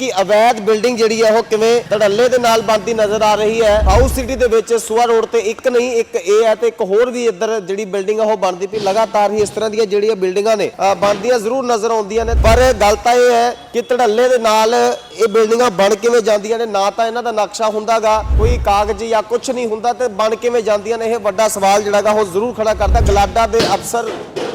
ਕਿ ਅਵੈਧ ਬਿਲਡਿੰਗ ਜਿਹੜੀ ਹੈ ਉਹ ਕਿਵੇਂ ਧੜੱਲੇ ਦੇ ਨਾਲ ਬਣਦੀ ਨਜ਼ਰ ਆ ਰਹੀ ਹੈ। ਹਾਊਸ ਸਿਟੀ ਦੇ ਵਿੱਚ ਸੁਆ ਰੋਡ ਤੇ ਇੱਕ ਨਹੀਂ, ਇੱਕ ਇਹ ਹੈ ਤੇ ਇੱਕ ਹੋਰ ਵੀ ਇੱਧਰ ਜਿਹੜੀ ਬਿਲਡਿੰਗ ਆ ਉਹ ਬਣਦੀ ਪਈ। ਲਗਾਤਾਰ ਹੀ ਇਸ ਤਰ੍ਹਾਂ ਦੀਆਂ ਜਿਹੜੀਆਂ ਬਿਲਡਿੰਗਾਂ ਨੇ ਬਣਦੀਆਂ ਜ਼ਰੂਰ ਨਜ਼ਰ ਆਉਂਦੀਆਂ ਨੇ। ਪਰ ਗੱਲ ਤਾਂ ਇਹ ਹੈ ਕਿ ਧੜੱਲੇ ਦੇ ਨਾਲ ਇਹ ਬਿਲਡਿੰਗਾਂ ਬਣ ਕਿਵੇਂ ਜਾਂਦੀਆਂ ਨੇ, ਨਾ ਤਾਂ ਇਹਨਾਂ ਦਾ ਨਕਸ਼ਾ ਹੁੰਦਾਗਾ, ਕੋਈ ਕਾਗਜ਼ ਜਾਂ ਕੁਝ ਨਹੀਂ ਹੁੰਦਾ ਤੇ ਬਣ ਕਿਵੇਂ ਜਾਂਦੀਆਂ ਨੇ, ਇਹ ਵੱਡਾ ਸਵਾਲ ਜਿਹੜਾਗਾ ਉਹ ਜ਼ਰੂਰ ਖੜਾ ਕਰਦਾ। ਗਲਾਡਾ ਦੇ ਅਫਸਰ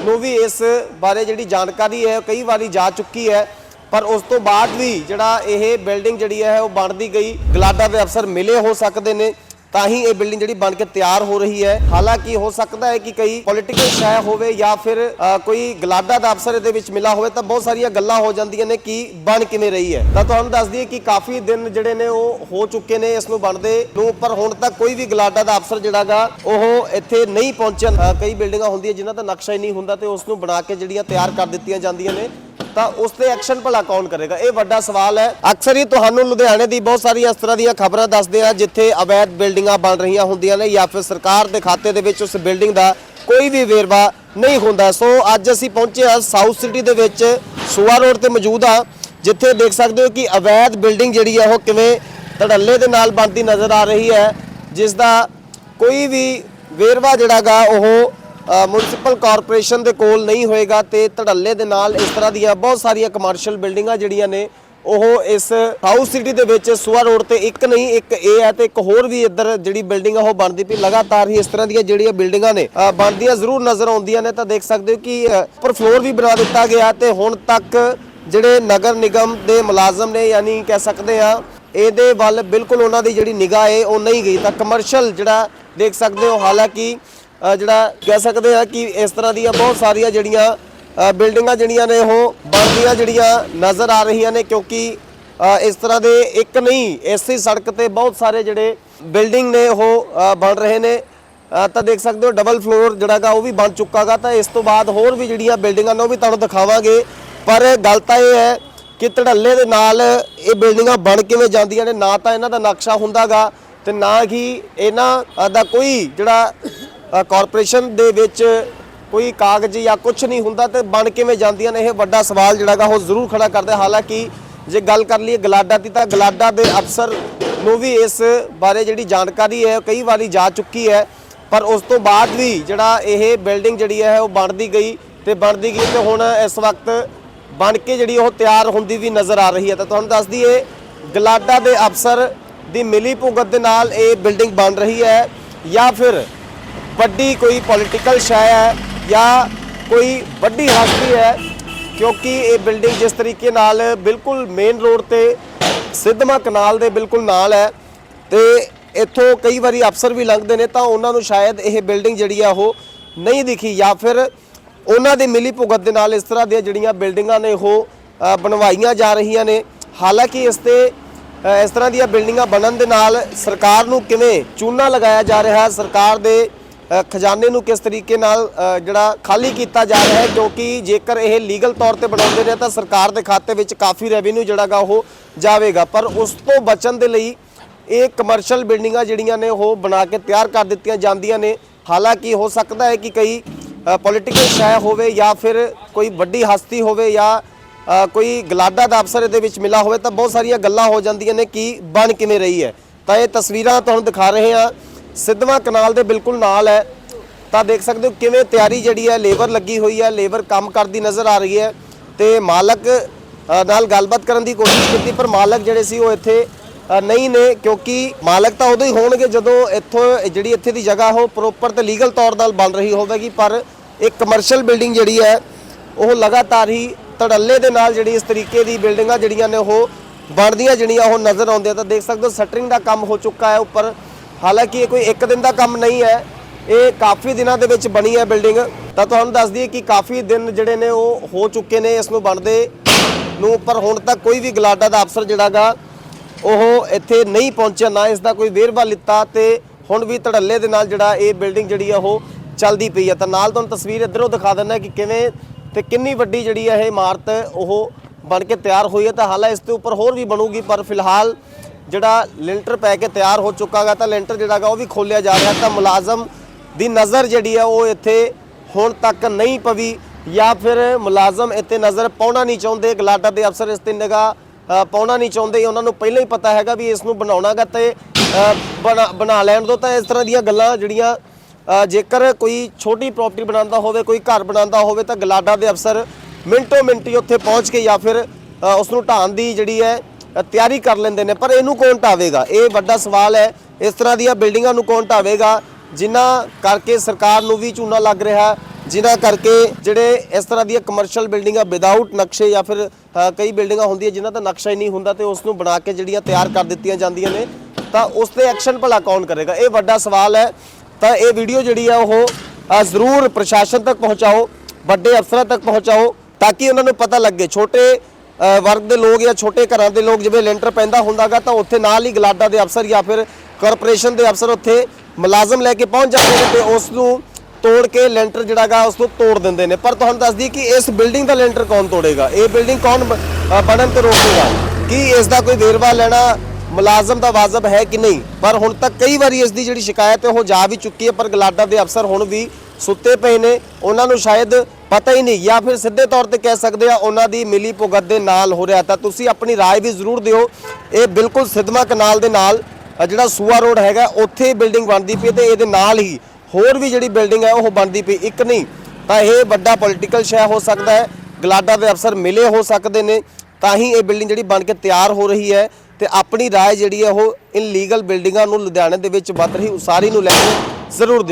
ਨੂੰ ਵੀ ਇਸ ਬਾਰੇ ਜਿਹੜੀ ਜਾਣਕਾਰੀ ਹੈ ਕਈ ਵਾਰੀ ਜਾ ਚੁੱਕੀ ਹੈ। ਪਰ ਉਸ ਤੋਂ ਬਾਅਦ ਵੀ ਜਿਹੜਾ ਇਹ ਬਿਲਡਿੰਗ ਜਿਹੜੀ ਹੈ ਉਹ ਬਣਦੀ ਗਈ, ਗਲਾਡਾ ਦੇ ਅਫਸਰ ਮਿਲੇ ਹੋ ਸਕਦੇ ਨੇ, ਤਾਂ ਹੀ ਇਹ ਬਿਲਡਿੰਗ ਜਿਹੜੀ ਬਣ ਕੇ ਤਿਆਰ ਹੋ ਰਹੀ ਹੈ। ਹਾਲਾਂਕਿ ਹੋ ਸਕਦਾ ਹੈ ਕਿ ਕਈ ਪੋਲਿਟੀਕਲ ਸ਼ੈ ਹੋਵੇ ਜਾਂ ਫਿਰ ਕੋਈ ਗਲਾਡਾ ਦਾ ਅਫਸਰ ਇਹਦੇ ਵਿੱਚ ਮਿਲਾ ਹੋਵੇ, ਤਾਂ ਬਹੁਤ ਸਾਰੀਆਂ ਗੱਲਾਂ ਹੋ ਜਾਂਦੀਆਂ ਨੇ ਕਿ ਬਣ ਕਿਵੇਂ ਰਹੀ ਹੈ। ਤਾਂ ਤੁਹਾਨੂੰ ਦੱਸ ਦਈਏ ਕਿ ਕਾਫੀ ਦਿਨ ਜਿਹੜੇ ਨੇ ਉਹ ਹੋ ਚੁੱਕੇ ਨੇ, ਇਸ ਨੂੰ ਬਣਦੇ ਨੂੰ, ਪਰ ਹੁਣ ਤੱਕ ਕੋਈ ਵੀ ਗਲਾਡਾ ਦਾ ਅਫਸਰ ਜਿਹੜਾਗਾ, ਉਹ ਇੱਥੇ ਨਹੀਂ ਪਹੁੰਚਿਆ। ਕਈ ਬਿਲਡਿੰਗਾਂ ਹੁੰਦੀਆਂ ਜਿਨ੍ਹਾਂ ਦਾ ਨਕਸ਼ਾ ਹੀ ਨਹੀਂ ਹੁੰਦਾ ਤੇ ਉਸ ਨੂੰ ਬਣਾ ਕੇ ਜਿਹੜੀਆਂ ਤਿਆਰ ਕਰ ਦਿੱਤੀਆਂ ਜਾਂਦੀਆਂ ਨੇ। ਤਾਂ ਉਸ ਤੇ ਐਕਸ਼ਨ ਭਲਾ ਕੌਣ ਕਰੇਗਾ? ਇਹ ਵੱਡਾ ਸਵਾਲ ਹੈ। ਅਕਸਰ ਹੀ ਤੁਹਾਨੂੰ ਲੁਧਿਆਣੇ ਦੀ ਬਹੁਤ ਸਾਰੀਆਂ ਇਸ ਤਰ੍ਹਾਂ ਦੀਆਂ ਖਬਰਾਂ ਦੱਸਦੇ ਆ ਜਿੱਥੇ ਅਵੈਧ ਬਿਲਡਿੰਗਾਂ ਬਣ ਰਹੀਆਂ ਹੁੰਦੀਆਂ ਨੇ ਜਾਂ ਫਿਰ ਸਰਕਾਰ ਦੇ ਖਾਤੇ ਦੇ ਵਿੱਚ ਉਸ ਬਿਲਡਿੰਗ ਦਾ ਕੋਈ ਵੀ ਵੇਰਵਾ ਨਹੀਂ ਹੁੰਦਾ। ਸੋ ਅੱਜ ਅਸੀਂ ਪਹੁੰਚੇ ਹਾਂ ਸਾਊਥ ਸਿਟੀ ਦੇ ਵਿੱਚ, ਸੂਆ ਰੋਡ ਤੇ ਮੌਜੂਦ ਆ ਜਿੱਥੇ ਦੇਖ ਸਕਦੇ ਹੋ ਕਿ ਅਵੈਧ ਬਿਲਡਿੰਗ ਜਿਹੜੀ ਹੈ ਉਹ ਕਿਵੇਂ ਧੜੱਲੇ ਦੇ ਨਾਲ ਬਣਦੀ ਨਜ਼ਰ ਆ ਰਹੀ ਹੈ। ਜਿਸ ਦਾ ਕੋਈ ਵੀ ਵੇਰਵਾ ਜਿਹੜਾਗਾ ਉਹ ਮਿਊਨਿਸਪਲ ਕਾਰਪੋਰੇਸ਼ਨ ਦੇ ਕੋਲ ਨਹੀਂ ਹੋਏਗਾ ਤੇ ਧੜੱਲੇ ਦੇ ਨਾਲ ਇਸ ਤਰ੍ਹਾਂ ਦੀਆਂ ਬਹੁਤ ਸਾਰੀਆਂ ਕਮਰਸ਼ੀਅਲ ਬਿਲਡਿੰਗਾਂ ਜਿਹੜੀਆਂ ਨੇ, ਉਹ ਇਸ ਹਾਊਸ ਸਿਟੀ ਦੇ ਵਿੱਚ ਸੁਆ ਰੋਡ ਤੇ ਇੱਕ ਨਹੀਂ, ਇੱਕ ਇਹ ਹੈ ਤੇ ਇੱਕ ਹੋਰ ਵੀ ਇੱਧਰ ਜਿਹੜੀ ਬਿਲਡਿੰਗ ਆ, ਉਹ ਬਣਦੀ ਪਈ ਲਗਾਤਾਰ ਹੀ ਇਸ ਤਰ੍ਹਾਂ ਦੀਆਂ ਜਿਹੜੀਆਂ ਬਿਲਡਿੰਗਾਂ ਨੇ ਬਣਦੀਆਂ ਜ਼ਰੂਰ ਨਜ਼ਰ ਆਉਂਦੀਆਂ ਨੇ, ਤਾਂ ਦੇਖ ਸਕਦੇ ਹੋ ਕਿ ਉੱਪਰ ਫਲੋਰ ਵੀ ਬਣਾ ਦਿੱਤਾ ਗਿਆ ਤੇ ਹੁਣ ਤੱਕ ਜਿਹੜੇ ਨਗਰ ਨਿਗਮ ਦੇ ਮੁਲਾਜ਼ਮ ਨੇ, ਯਾਨੀ ਕਹਿ ਸਕਦੇ ਆ ਇਹਦੇ ਵੱਲ ਬਿਲਕੁਲ ਉਹਨਾਂ ਦੀ ਜਿਹੜੀ ਨਿਗਾਹ ਏ, ਉਹ ਨਹੀਂ ਗਈ। ਤਾਂ ਕਮਰਸ਼ੀਅਲ ਜਿਹੜਾ ਦੇਖ ਸਕਦੇ ਹੋ, ਹਾਲਾਂਕਿ ਜਿਹੜਾ ਕਹਿ ਸਕਦੇ ਆ ਕਿ ਇਸ ਤਰ੍ਹਾਂ ਦੀਆਂ ਬਹੁਤ ਸਾਰੀਆਂ ਜਿਹੜੀਆਂ ਬਿਲਡਿੰਗਾਂ ਜਿਹੜੀਆਂ ਨੇ ਉਹ ਬਣਦੀਆਂ ਜਿਹੜੀਆਂ ਨਜ਼ਰ ਆ ਰਹੀਆਂ ਨੇ ਕਿਉਂਕਿ ਇਸ ਤਰ੍ਹਾਂ ਦੇ ਇੱਕ ਨਹੀਂ, ਇਸੇ ਸੜਕ ਤੇ ਬਹੁਤ ਸਾਰੇ ਜਿਹੜੇ ਬਿਲਡਿੰਗ ਨੇ ਉਹ ਬਣ ਰਹੇ ਨੇ। ਤਾਂ ਦੇਖ ਸਕਦੇ ਹੋ ਡਬਲ ਫਲੋਰ ਜਿਹੜਾਗਾ ਉਹ ਵੀ ਬਣ ਚੁੱਕਾਗਾ ਤਾਂ ਇਸ ਤੋਂ ਬਾਅਦ ਹੋਰ ਵੀ ਜਿਹੜੀਆਂ ਬਿਲਡਿੰਗਾਂ ਨੇ ਉਹ ਵੀ ਤੁਹਾਨੂੰ ਦਿਖਾਵਾਂਗੇ। ਪਰ ਗੱਲ ਤਾਂ ਇਹ ਹੈ ਕਿ ਧੜੱਲੇ ਦੇ ਨਾਲ ਇਹ ਬਿਲਡਿੰਗਾਂ ਬਣ ਕਿਵੇਂ ਜਾਂਦੀਆਂ ਨੇ, ਨਾ ਤਾਂ ਇਹਨਾਂ ਦਾ ਨਕਸ਼ਾ ਹੁੰਦਾਗਾ ਤੇ ਨਾ ਹੀ ਇਹਨਾਂ ਦਾ ਕੋਈ ਜਿਹੜਾ ਕਾਰਪੋਰੇਸ਼ਨ ਦੇ ਵਿੱਚ ਕੋਈ ਕਾਗਜ਼ ਜਾਂ ਕੁਝ ਨਹੀਂ ਹੁੰਦਾ ਤੇ ਬਣ ਕਿਵੇਂ ਜਾਂਦੀਆਂ ਨੇ? ਇਹ ਵੱਡਾ ਸਵਾਲ ਜਿਹੜਾਗਾ ਉਹ ਜ਼ਰੂਰ ਖੜਾ ਕਰਦਾ ਹਾਲਾਂਕਿ ਜੇ ਗੱਲ ਕਰ ਲਈਏ ਗਲਾਡਾ ਦੀ, ਤਾਂ ਗਲਾਡਾ ਦੇ ਅਫਸਰ ਨੂੰ ਵੀ ਇਸ ਬਾਰੇ ਜਿਹੜੀ ਜਾਣਕਾਰੀ ਹੈ ਕਈ ਵਾਰੀ ਜਾ ਚੁੱਕੀ ਹੈ। ਪਰ ਉਸ ਤੋਂ ਬਾਅਦ ਵੀ ਜਿਹੜਾ ਇਹ ਬਿਲਡਿੰਗ ਜਿਹੜੀ ਹੈ, ਉਹ ਬਣਦੀ ਗਈ ਤੇ ਬਣਦੀ ਗਈ ਤੇ ਹੁਣ ਇਸ ਵਕਤ ਬਣ ਕੇ ਜਿਹੜੀ ਉਹ ਤਿਆਰ ਹੁੰਦੀ ਵੀ ਨਜ਼ਰ ਆ ਰਹੀ ਹੈ। ਤਾਂ ਤੁਹਾਨੂੰ ਦੱਸ ਦਈਏ, ਗਲਾਡਾ ਦੇ ਅਫਸਰ ਦੀ ਮਿਲੀ ਭੁਗਤ ਦੇ ਨਾਲ ਇਹ ਬਿਲਡਿੰਗ ਬਣ ਰਹੀ ਹੈ ਜਾਂ ਫਿਰ ਵੱਡੀ ਕੋਈ ਪੋਲਿਟੀਕਲ ਸ਼ਾਇ ਹੈ ਜਾਂ ਕੋਈ ਵੱਡੀ ਹਸਤੀ ਹੈ, ਕਿਉਂਕਿ ਇਹ ਬਿਲਡਿੰਗ ਜਿਸ ਤਰੀਕੇ ਨਾਲ ਬਿਲਕੁਲ ਮੇਨ ਰੋਡ ਤੇ ਸਿੱਧਮਾ ਕਨਾਲ ਦੇ ਬਿਲਕੁਲ ਨਾਲ ਹੈ ਤੇ ਇੱਥੋਂ ਕਈ ਵਾਰੀ ਅਫਸਰ ਵੀ ਲੰਘਦੇ ਨੇ ਤਾਂ ਉਹਨਾਂ ਨੂੰ ਸ਼ਾਇਦ ਇਹ ਬਿਲਡਿੰਗ ਜਿਹੜੀ ਆ ਉਹ ਨਹੀਂ ਦਿਖੀ ਜਾਂ ਫਿਰ ਉਹਨਾਂ ਦੀ ਮਿਲੀ ਭੁਗਤ ਦੇ ਨਾਲ ਇਸ ਤਰ੍ਹਾਂ ਦੀਆਂ ਜਿਹੜੀਆਂ ਬਿਲਡਿੰਗਾਂ ਨੇ ਉਹ ਬਣਵਾਈਆਂ ਜਾ ਰਹੀਆਂ ਨੇ। ਹਾਲਾਂਕਿ ਇਸ ਤੇ ਇਸ ਤਰ੍ਹਾਂ ਦੀਆਂ ਬਿਲਡਿੰਗਾਂ ਬਣਨ ਦੇ ਨਾਲ ਸਰਕਾਰ ਨੂੰ ਕਿਵੇਂ ਚੂਨਾ ਲਗਾਇਆ ਜਾ ਰਿਹਾ ਹੈ ਸਰਕਾਰ ਦੇ ਖਜ਼ਾਨੇ ਨੂੰ ਕਿਸ ਤਰੀਕੇ ਨਾਲ ਜਿਹੜਾ ਖਾਲੀ ਕੀਤਾ ਜਾ ਰਿਹਾ ਹੈ ਕਿਉਂਕਿ ਜੇਕਰ ਇਹ ਲੀਗਲ ਤੌਰ ਤੇ ਬਣਾਉਂਦੇ ਨੇ, ਤਾਂ ਸਰਕਾਰ ਦੇ ਖਾਤੇ ਵਿੱਚ ਕਾਫੀ ਰੈਵਨਿਊ ਜਿਹੜਾਗਾ ਉਹ ਜਾਵੇਗਾ। ਪਰ ਉਸ ਤੋਂ ਬਚਣ ਦੇ ਲਈ ਇਹ ਕਮਰਸ਼ੀਅਲ ਬਿਲਡਿੰਗਾਂ ਜਿਹੜੀਆਂ ਨੇ, ਉਹ ਬਣਾ ਕੇ ਤਿਆਰ ਕਰ ਦਿੱਤੀਆਂ ਜਾਂਦੀਆਂ ਨੇ। ਹਾਲਾਂਕਿ ਹੋ ਸਕਦਾ ਹੈ ਕਿ ਕਈ ਪੋਲੀਟੀਕਲ ਸ਼ੈ ਹੋਵੇ ਜਾਂ ਫਿਰ ਕੋਈ ਵੱਡੀ ਹਸਤੀ ਹੋਵੇ ਜਾਂ ਕੋਈ ਗਲਾਡਾ ਦਾ ਅਫਸਰ ਇਹਦੇ ਵਿੱਚ ਮਿਲਾ ਹੋਵੇ, ਤਾਂ ਬਹੁਤ ਸਾਰੀਆਂ ਗੱਲਾਂ ਹੋ ਜਾਂਦੀਆਂ ਨੇ ਕਿ ਬਣ ਕਿਵੇਂ ਰਹੀ ਹੈ। ਤਾਂ ਇਹ ਤਸਵੀਰਾਂ ਤੁਹਾਨੂੰ ਦਿਖਾ ਰਹੇ ਹਾਂ। ਸਿੱਧਵਾਂ ਕਨਾਲ ਦੇ ਬਿਲਕੁਲ ਨਾਲ ਹੈ। ਤਾਂ ਦੇਖ ਸਕਦੇ ਹੋ ਕਿਵੇਂ ਤਿਆਰੀ ਜਿਹੜੀ ਹੈ, ਲੇਬਰ ਲੱਗੀ ਹੋਈ ਹੈ, ਲੇਬਰ ਕੰਮ ਕਰਦੀ ਨਜ਼ਰ ਆ ਰਹੀ ਹੈ ਤੇ ਮਾਲਕ ਨਾਲ ਗੱਲਬਾਤ ਕਰਨ ਦੀ ਕੋਸ਼ਿਸ਼ ਕੀਤੀ, ਪਰ ਮਾਲਕ ਜਿਹੜੇ ਸੀ ਉਹ ਇੱਥੇ ਨਹੀਂ ਨੇ, ਕਿਉਂਕਿ ਮਾਲਕ ਤਾਂ ਉਦੋਂ ਹੀ ਹੋਣਗੇ ਜਦੋਂ ਇੱਥੋਂ ਜਿਹੜੀ ਇੱਥੇ ਦੀ ਜਗ੍ਹਾ, ਉਹ ਪ੍ਰੋਪਰ ਤੇ ਲੀਗਲ ਤੌਰ ਨਾਲ ਬਣ ਰਹੀ ਹੋਵੇਗੀ, ਪਰ ਇੱਕ ਕਮਰਸ਼ੀਅਲ ਬਿਲਡਿੰਗ ਜਿਹੜੀ ਹੈ, ਉਹ ਲਗਾਤਾਰ ਹੀ ਧੜੱਲੇ ਦੇ ਨਾਲ ਜਿਹੜੀ ਇਸ ਤਰੀਕੇ ਦੀ ਬਿਲਡਿੰਗਾਂ ਜਿਹੜੀਆਂ ਨੇ ਉਹ ਬਣਦੀਆਂ, ਜਿਹੜੀਆਂ ਉਹ ਨਜ਼ਰ ਆਉਂਦੀਆਂ। ਤਾਂ ਦੇਖ ਸਕਦੇ ਹੋ, ਸ਼ਟਰਿੰਗ ਦਾ ਕੰਮ ਹੋ ਚੁੱਕਾ ਹੈ, ਉੱਪਰ ਹਾਲਾਂਕਿ ਇਹ ਕੋਈ ਇੱਕ ਦਿਨ ਦਾ ਕੰਮ ਨਹੀਂ ਹੈ। ਇਹ ਕਾਫੀ ਦਿਨਾਂ ਦੇ ਵਿੱਚ ਬਣੀ ਹੈ ਬਿਲਡਿੰਗ। ਤਾਂ ਤੁਹਾਨੂੰ ਦੱਸ ਦਈਏ ਕਿ ਕਾਫੀ ਦਿਨ ਜਿਹੜੇ ਨੇ ਉਹ ਹੋ ਚੁੱਕੇ ਨੇ, ਇਸ ਨੂੰ ਬਣਦੇ ਨੂੰ, ਪਰ ਹੁਣ ਤੱਕ ਕੋਈ ਵੀ ਗਲਾਡਾ ਦਾ ਅਫਸਰ ਜਿਹੜਾਗਾ ਉਹ ਇੱਥੇ ਨਹੀਂ ਪਹੁੰਚਿਆ, ਨਾ ਇਸ ਦਾ ਕੋਈ ਵੇਰਵਾ ਲਿੱਤਾ ਤੇ ਹੁਣ ਵੀ ਧੜੱਲੇ ਦੇ ਨਾਲ ਜਿਹੜਾ ਇਹ ਬਿਲਡਿੰਗ ਜਿਹੜੀ ਆ ਉਹ ਚੱਲਦੀ ਪਈ ਹੈ ਤਾਂ ਨਾਲ ਤੁਹਾਨੂੰ ਤਸਵੀਰ ਇੱਧਰੋਂ ਦਿਖਾ ਦਿੰਦਾ ਕਿ ਕਿਵੇਂ ਤੇ ਕਿੰਨੀ ਵੱਡੀ ਜਿਹੜੀ ਹੈ ਇਹ ਇਮਾਰਤ ਉਹ ਬਣ ਕੇ ਤਿਆਰ ਹੋਈ ਹੈ ਤਾਂ ਹਾਲਾ ਇਸ ਦੇ ਉੱਪਰ ਹੋਰ ਵੀ ਬਣੂਗੀ, ਪਰ ਫਿਲਹਾਲ ਜਿਹੜਾ ਲਿੰਟਰ ਪੈ ਕੇ ਤਿਆਰ ਹੋ ਚੁੱਕਾਗਾ ਤਾਂ ਲਿੰਟਰ ਜਿਹੜਾਗਾ ਉਹ ਵੀ ਖੋਲਿਆ ਜਾ ਰਿਹਾ ਤਾਂ ਮੁਲਾਜ਼ਮ ਦੀ ਨਜ਼ਰ ਜਿਹੜੀ ਆ ਉਹ ਇੱਥੇ ਹੁਣ ਤੱਕ ਨਹੀਂ ਪਵੀ ਜਾਂ ਫਿਰ ਮੁਲਾਜ਼ਮ ਇੱਥੇ ਨਜ਼ਰ ਪਾਉਣਾ ਨਹੀਂ ਚਾਹੁੰਦੇ ਗਲਾਡਾ ਦੇ ਅਫਸਰ ਇਸ ਤੇ ਨਿਗਾਹ ਪਾਉਣਾ ਨਹੀਂ ਚਾਹੁੰਦੇ ਉਹਨਾਂ ਨੂੰ ਪਹਿਲਾਂ ਹੀ ਪਤਾ ਹੈਗਾ ਵੀ ਇਸ ਨੂੰ ਬਣਾਉਣਾਗਾ ਤੇ ਅ, ਬਣਾ ਬਣਾ ਲੈਣ ਦੋ ਤਾਂ ਇਸ ਤਰ੍ਹਾਂ ਦੀਆਂ ਗੱਲਾਂ ਜਿਹੜੀਆਂ ਜੇਕਰ ਕੋਈ ਛੋਟੀ ਪ੍ਰਾਪਰਟੀ ਬਣਾਉਂਦਾ ਹੋਵੇ ਕੋਈ ਘਰ ਬਣਾਉਂਦਾ ਹੋਵੇ ਤਾਂ ਗਲਾਡਾ ਦੇ ਅਫਸਰ ਮਿੰਟੋ ਮਿੰਟੀ ਉੱਥੇ ਪਹੁੰਚ ਕੇ ਜਾਂ ਫਿਰ ਅ, ਉਸ ਨੂੰ ਢਾਣ ਦੀ ਜਿਹੜੀ ਹੈ ਤਿਆਰੀ ਕਰ ਲੈਂਦੇ ਨੇ, ਪਰ ਇਹਨੂੰ ਕੌਣ ਢਾਵੇਗਾ? ਇਹ ਵੱਡਾ ਸਵਾਲ ਹੈ। ਇਸ ਤਰ੍ਹਾਂ ਦੀਆਂ ਬਿਲਡਿੰਗਾਂ ਨੂੰ ਕੌਣ ਢਾਵੇਗਾ? ਜਿਨ੍ਹਾਂ ਕਰਕੇ ਸਰਕਾਰ ਨੂੰ ਵੀ ਚੂਨਾ ਲੱਗ ਰਿਹਾ ਜਿਨ੍ਹਾਂ ਕਰਕੇ ਜਿਹੜੇ ਇਸ ਤਰ੍ਹਾਂ ਦੀਆਂ ਕਮਰਸ਼ੀਅਲ ਬਿਲਡਿੰਗਾਂ ਵਿਦਆਊਟ ਨਕਸ਼ੇ ਜਾਂ ਫਿਰ ਕਈ ਬਿਲਡਿੰਗਾਂ ਹੁੰਦੀਆਂ ਜਿਨ੍ਹਾਂ ਦਾ ਨਕਸ਼ਾ ਹੀ ਨਹੀਂ ਹੁੰਦਾ ਤੇ ਉਸ ਨੂੰ ਬਣਾ ਕੇ ਜਿਹੜੀਆਂ ਤਿਆਰ ਕਰ ਦਿੱਤੀਆਂ ਜਾਂਦੀਆਂ ਨੇ, ਤਾਂ ਉਸ ਤੇ ਐਕਸ਼ਨ ਭਲਾ ਕੌਣ ਕਰੇਗਾ? ਇਹ ਵੱਡਾ ਸਵਾਲ ਹੈ। ਤਾਂ ਇਹ ਵੀਡੀਓ ਜਿਹੜੀ ਆ ਉਹ ਜ਼ਰੂਰ ਪ੍ਰਸ਼ਾਸਨ ਤੱਕ ਪਹੁੰਚਾਓ, ਵੱਡੇ ਅਫਸਰਾਂ ਤੱਕ ਪਹੁੰਚਾਓ, ਤਾਂ ਕਿ ਉਹਨਾਂ ਨੂੰ ਪਤਾ ਲੱਗੇ। ਛੋਟੇ ਵਰਗ ਦੇ ਲੋਕ ਜਾਂ ਛੋਟੇ ਘਰਾਂ ਦੇ ਲੋਕ ਜਿਵੇਂ ਲੈਂਟਰ ਪੈਂਦਾ ਹੁੰਦਾਗਾ ਤਾਂ ਉੱਥੇ ਨਾਲ ਹੀ ਗਲਾਡਾ ਦੇ ਅਫਸਰ ਜਾਂ ਫਿਰ ਕਾਰਪੋਰੇਸ਼ਨ ਦੇ ਅਫਸਰ ਉੱਥੇ ਮੁਲਾਜ਼ਮ ਲੈ ਕੇ ਪਹੁੰਚ ਜਾਂਦੇ ਨੇ ਤੇ ਉਸ ਨੂੰ ਤੋੜ ਕੇ ਲੈਂਟਰ ਜਿਹੜਾਗਾ ਉਸ ਨੂੰ ਤੋੜ ਦਿੰਦੇ ਨੇ। ਪਰ ਤੁਹਾਨੂੰ ਦੱਸਦੀ ਕਿ ਇਸ ਬਿਲਡਿੰਗ ਦਾ ਲੈਂਟਰ ਕੌਣ ਤੋੜੇਗਾ? ਇਹ ਬਿਲਡਿੰਗ ਕੌਣ ਬਣਨ ਤੋਂ ਰੋਕੇਗਾ? ਕੀ ਇਸ ਦਾ ਕੋਈ ਵੇਰਵਾ ਲੈਣਾ ਮੁਲਾਜ਼ਮ ਦਾ ਵਾਜਬ ਹੈ ਕਿ ਨਹੀਂ? ਪਰ ਹੁਣ ਤੱਕ ਕਈ ਵਾਰੀ ਇਸ ਦੀ ਜਿਹੜੀ ਸ਼ਿਕਾਇਤ ਹੈ ਉਹ ਜਾ ਵੀ ਚੁੱਕੀ ਹੈ, ਪਰ ਗਲਾਡਾ ਦੇ ਅਫਸਰ ਹੁਣ ਵੀ ਸੁੱਤੇ ਪਏ ਨੇ ਉਹਨਾਂ ਨੂੰ ਸ਼ਾਇਦ ਪਤਾ ਹੀ ਨਹੀਂ ਜਾਂ ਫਿਰ ਸਿੱਧੇ ਤੌਰ ਤੇ ਕਹਿ ਸਕਦੇ ਆ ਉਹਨਾਂ ਦੀ ਮਿਲੀ ਭੁਗਤ ਦੇ ਨਾਲ ਹੋ ਰਿਹਾ ਤਾਂ ਤੁਸੀਂ ਆਪਣੀ رائے ਵੀ ਜ਼ਰੂਰ ਦਿਓ ਇਹ ਬਿਲਕੁਲ ਸਿਦਮਾ ਕਨਾਲ ਦੇ ਨਾਲ ਅ, ਜਿਹੜਾ ਸੂਆ ਰੋਡ ਹੈਗਾ ਉੱਥੇ ਬਿਲਡਿੰਗ ਬਣਦੀ ਪਈ ਤੇ ਇਹਦੇ ਨਾਲ ਹੀ ਹੋਰ ਵੀ ਜਿਹੜੀ ਬਿਲਡਿੰਗ ਹੈ ਉਹ ਬਣਦੀ ਪਈ ਇੱਕ ਨਹੀਂ ਤਾਂ ਇਹ ਵੱਡਾ ਪੋਲੀਟੀਕਲ ਸ਼ੈ ਹੋ ਸਕਦਾ ਹੈ ਗਲਾਡਾ ਦੇ ਅਫਸਰ ਮਿਲੇ ਹੋ ਸਕਦੇ ਨੇ ਤਾਂ ਹੀ ਇਹ ਬਿਲਡਿੰਗ ਜਿਹੜੀ ਬਣ ਕੇ ਤਿਆਰ ਹੋ ਰਹੀ ਹੈ ਤੇ ਆਪਣੀ رائے ਜਿਹੜੀ ਹੈ ਉਹ ਇਨ ਲੀਗਲ ਬਿਲਡਿੰਗਾਂ ਨੂੰ ਲੁਧਿਆਣੇ ਦੇ ਵਿੱਚ ਵੱਧ ਰਹੀ ਉਸਾਰੀ ਨੂੰ ਲੈ ਕੇ ਜ਼ਰੂਰ ਦਿਓ